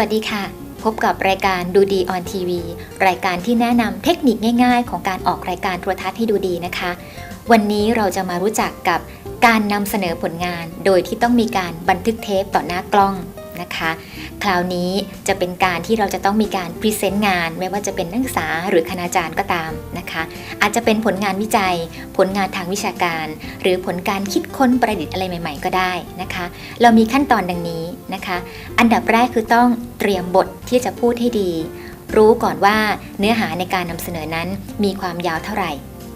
วัสดีค่ะ พบกับรายการดูดีออนทีวีรายการที่แนะนำเทคนิคง่ายๆ ของการออกรายการโทรทัศน์ให้ดูดีนะคะ วันนี้เราจะมารู้จักกับการนำเสนอผลงาน โดยที่ต้องมีการบันทึกเทปต่อหน้ากล้อง นะคะ คราวนี้จะเป็นการที่เราจะต้องมีการพรีเซนต์งาน ไม่ว่าจะเป็นนักศึกษาหรือคณาจารย์ก็ตามนะคะ อาจจะเป็นผลงานวิจัย ผลงานทางวิชาการ หรือผลการคิดค้นประดิษฐ์อะไรใหม่ ๆ ก็ได้นะคะ เรามีขั้นตอนดังนี้นะคะ อันดับแรกคือต้องเตรียมบทที่จะพูดให้ดี รู้ก่อนว่าเนื้อหาในการนำเสนอนั้นมีความยาวเท่าไหร่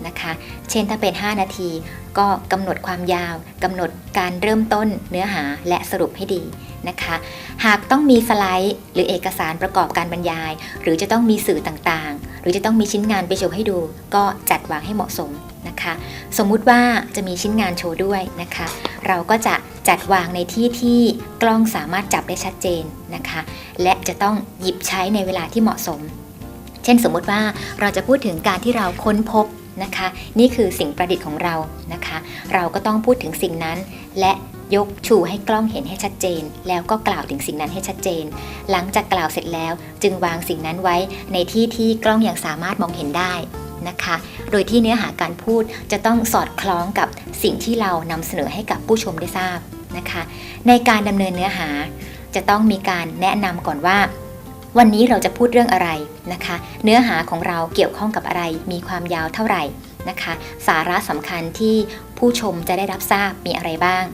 นะคะ เช่นถ้าเป็น 5 นาที ก็กำหนดความยาวกำหนดการเริ่มต้นเนื้อหาและสรุปให้ดีนะคะ หากต้องมีสไลด์หรือเอกสารประกอบการบรรยาย หรือจะต้องมีสื่อต่างๆ หรือจะต้องมีชิ้นงานไปโชว์ให้ดู ก็จัดวางให้เหมาะสมนะคะ สมมุติว่าจะมีชิ้นงานโชว์ด้วยนะคะ เราก็จะจัดวางในที่ที่กล้องสามารถจับได้ชัดเจนนะคะ และจะต้องหยิบใช้ในเวลาที่เหมาะสม เช่นสมมุติว่าเราจะพูดถึงการที่เราค้นพบ นะคะ นี่คือสิ่งประดิษฐ์ของเรานะคะ เราก็ต้องพูดถึงสิ่งนั้น และยกชูให้กล้องเห็นให้ชัดเจน แล้วก็กล่าวถึงสิ่งนั้นให้ชัดเจน หลังจากกล่าวเสร็จแล้ว จึงวางสิ่งนั้นไว้ในที่ที่กล้องอยังสามารถมองเห็นได้นะคะ โดยที่เนื้อหาการพูดจะต้องสอดคล้องกับสิ่งที่เรานำเสนอให้กับผู้ชมได้ทราบนะคะ ในการดำเนินเนื้อหาจะต้องมีการแนะนำก่อนว่า วันนี้เราจะพูดเรื่องอะไรนะคะ เนื้อหาของเราเกี่ยวข้องกับอะไร มีความยาวเท่าไหร่นะคะ สาระสำคัญที่ผู้ชมจะได้รับทราบมีอะไรบ้าง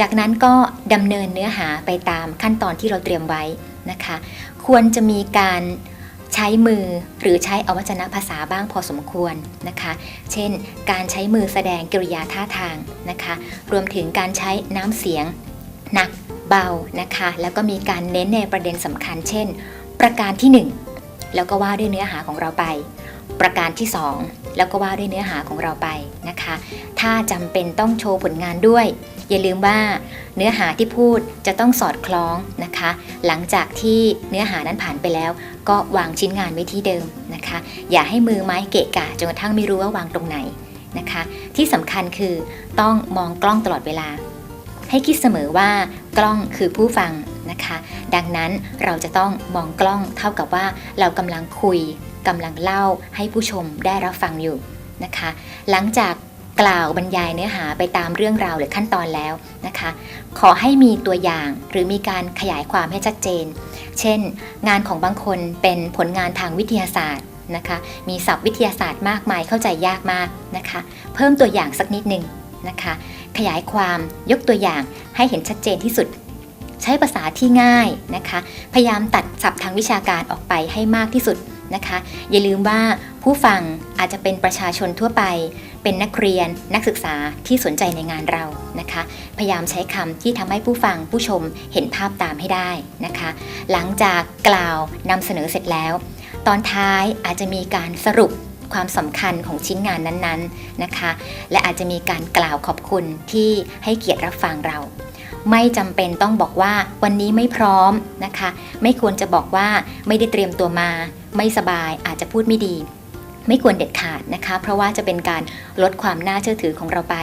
จากนั้นก็ดำเนินเนื้อหาไปตามขั้นตอนที่เราเตรียมไว้นะคะ ควรจะมีการใช้มือหรือใช้อวัจนภาษาบ้างพอสมควรนะคะ เช่น การใช้มือแสดงกิริยาท่าทางนะคะ รวมถึงการใช้น้ำเสียงหนักเบานะคะ แล้วก็มีการเน้นในประเด็นสำคัญ เช่น ประการที่ 1 แล้วก็ว่าด้วยเนื้อหาของเราไป ประการที่ 2 แล้วก็ว่าด้วยเนื้อหาของเราไปนะคะ ถ้าจำเป็นต้องโชว์ผลงานด้วย อย่าลืมว่าเนื้อหาที่พูดจะต้องสอดคล้องนะคะ หลังจากที่เนื้อหานั้นผ่านไปแล้ว ก็วางชิ้นงานไว้ที่เดิมนะคะ อย่าให้มือไม้เกะกะจนกระทั่งไม่รู้ว่าวางตรงไหนนะคะที่สำคัญคือต้องมองกล้องตลอดเวลา ให้คิดเสมอว่ากล้องคือผู้ฟัง นะคะ ดังนั้นเราจะต้องมองกล้องเท่ากับว่าเรากำลังคุยกำลังเล่าให้ผู้ชมได้รับฟังอยู่นะคะ หลังจากกล่าวบรรยายเนื้อหาไปตามเรื่องราวหรือขั้นตอนแล้วนะคะ ขอให้มีตัวอย่างหรือมีการขยายความให้ชัดเจน เช่น งานของบางคนเป็นผลงานทางวิทยาศาสตร์นะคะ มีศัพท์วิทยาศาสตร์มากมายเข้าใจยากมากนะคะ เพิ่มตัวอย่างสักนิดหนึ่งนะคะ ขยายความยกตัวอย่างให้เห็นชัดเจนที่สุด ใช้ภาษาที่ง่ายนะคะ พยายามตัดศัพท์ทางวิชาการออกไปให้มากที่สุดนะคะ อย่าลืมว่าผู้ฟังอาจจะเป็นประชาชนทั่วไป เป็นนักเรียนนักศึกษาที่สนใจในงานเรานะคะ พยายามใช้คำที่ทำให้ผู้ฟังผู้ชมเห็นภาพตามให้ได้นะคะ หลังจากกล่าวนำเสนอเสร็จแล้ว ตอนท้ายอาจจะมีการสรุปความสำคัญของชิ้นงานนั้นๆนะคะ และอาจจะมีการกล่าวขอบคุณที่ให้เกียรติรับฟังเรา ไม่จำเป็นต้องบอกว่าวันนี้ไม่พร้อมนะคะ ไม่ควรจะบอกว่าไม่ได้เตรียมตัวมา ไม่สบายอาจจะพูดไม่ดี ไม่ควรเด็ดขาดนะคะ เพราะว่าจะเป็นการลดความน่าเชื่อถือของเราไป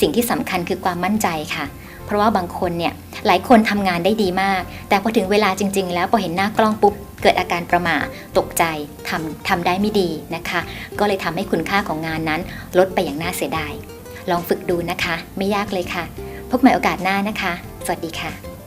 สิ่งที่สำคัญคือความมั่นใจค่ะ เพราะว่าบางคนเนี่ยหลายคนทำงานได้ดีมาก แต่พอถึงเวลาจริง ๆ แล้วพอเห็นหน้ากล้องปุ๊บเกิดอาการประหม่าตกใจทำทำได้ไม่ดีนะคะ ก็เลยทำให้คุณค่าของงานนั้น ลดไปอย่างน่าเสียดาย ลองฝึกดูนะคะ ไม่ยากเลยค่ะ พบใหม่โอกาสหน้านะคะ สวัสดีค่ะ